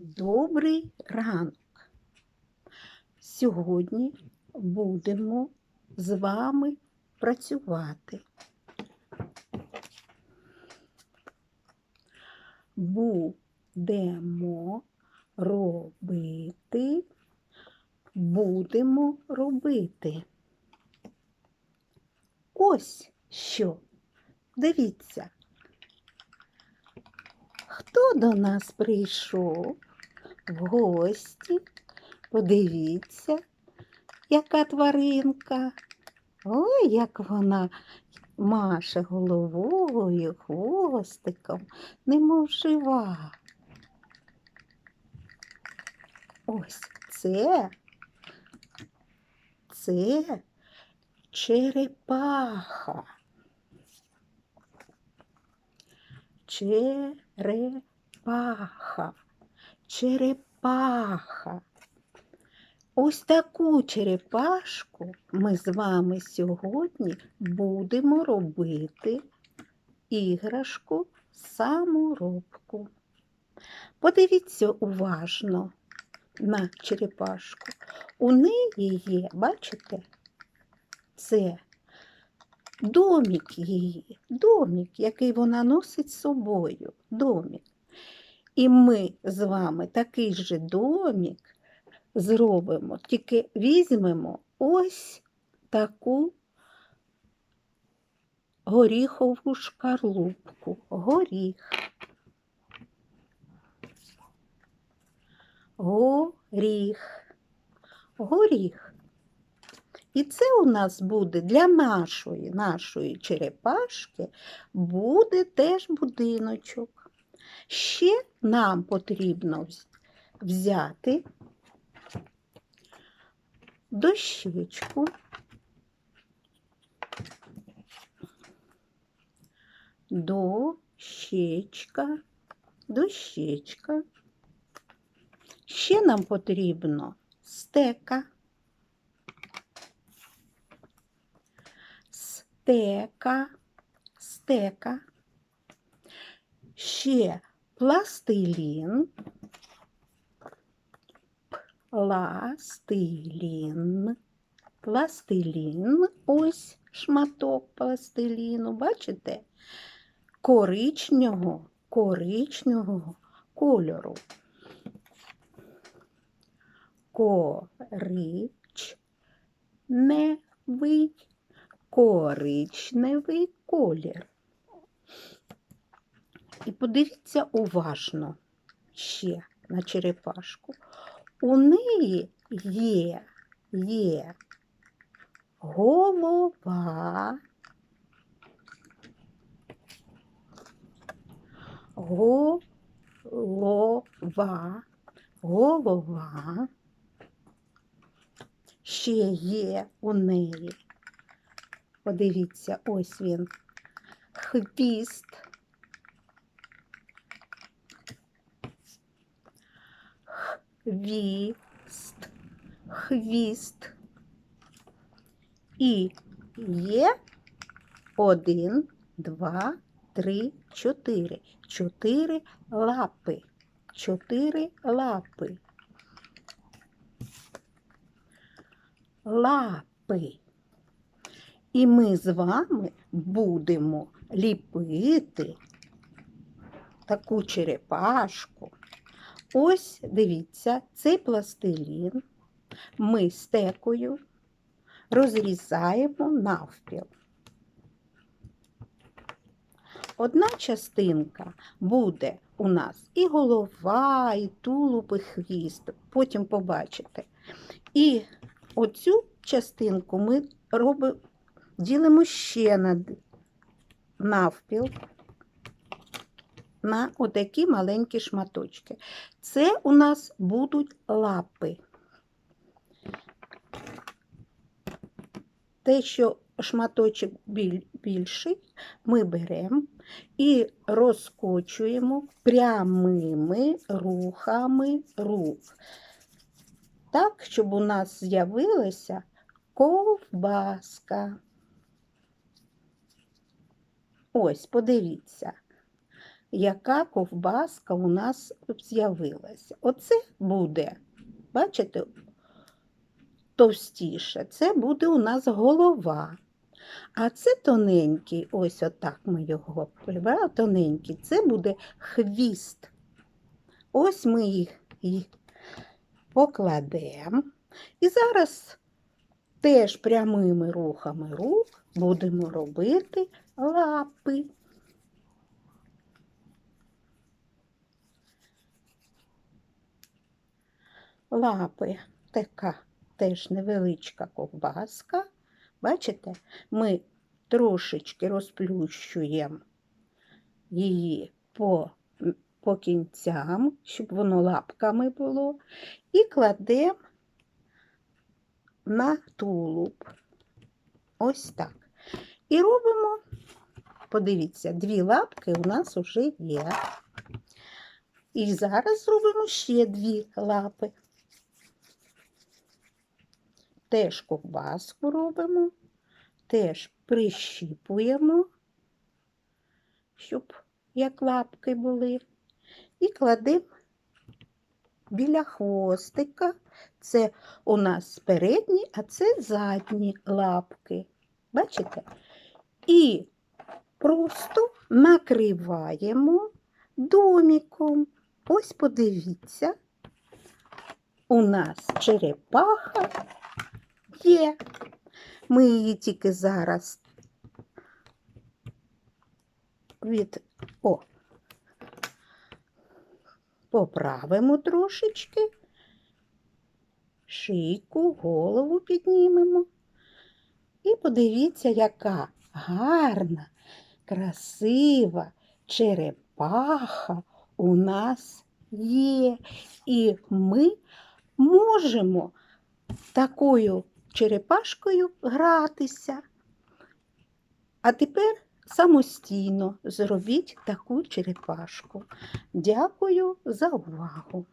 Добрий ранок. Сьогодні будемо з вами працювати. Будемо робити, будемо робити. Ось що. Дивіться. Хто до нас прийшов в гості? Подивіться, яка тваринка. Ой, як вона маше головою, хвостиком, немов жива. Ось це, це черепаха. Черепаха. Черепаха. Ось таку черепашку ми з вами сьогодні будемо робити іграшку саморобку. Подивіться уважно на черепашку. У неї є, бачите, це домік її, домік, який вона носить з собою, домік. І ми з вами такий же домік зробимо, тільки візьмемо ось таку горіхову шкарлупку, горіх. Горіх. Горіх. І це у нас буде для нашої, нашої черепашки буде теж будиночок. Ще нам потрібно взяти дощечку. Дощечка, дощечка. Ще нам потрібно стека. Стека, стека. Ще пластилін. Пластилін. Пластилін. Ось шматок пластиліну. Бачите? Коричнього, коричневого кольору. Коричневий, коричневий колір. І подивіться уважно ще на черепашку. У неї є, є голова, голова, голова. Ще є у неї. Подивіться, ось він. Хвіст. Хвіст. Хвіст. І є один, два, три, чотири. Чотири лапи. Чотири лапи. Лапи. І ми з вами будемо ліпити таку черепашку. Ось дивіться, цей пластилін ми стекою розрізаємо навпіл. Одна частинка буде у нас і голова, і тулуб, і хвіст. Потім побачите. І оцю частинку ми робимо, ділимо ще на навпіл на отакі маленькі шматочки. Це у нас будуть лапи. Те, що шматочок біль- більший, ми беремо і розкочуємо прямими рухами рук. Так, щоб у нас з'явилася ковбаска. Ось, подивіться. Яка ковбаска у нас з'явилася. Оце буде, бачите, товстіше. Це буде у нас голова. А це тоненький, ось отак ми його прибрали, тоненький, це буде хвіст. Ось ми їх і покладемо. І зараз теж прямими рухами рук будемо робити лапи. Лапи така теж невеличка ковбаска. Бачите, ми трошечки розплющуємо її по, по кінцям, щоб воно лапками було, і кладемо на тулуб. Ось так. І робимо, подивіться, дві лапки у нас вже є. І зараз зробимо ще дві лапи. Теж ковбаску робимо, теж прищіпуємо, щоб як лапки були, і кладемо біля хвостика. Це у нас передні, а це задні лапки. Бачите? І просто накриваємо доміком. Ось подивіться, у нас черепаха є. Ми її тільки зараз від о, поправимо трошечки, шийку, голову піднімемо. І подивіться, яка гарна, красива черепаха у нас є. І ми можемо такою черепашкою гратися. А тепер самостійно зробіть таку черепашку. Дякую за увагу!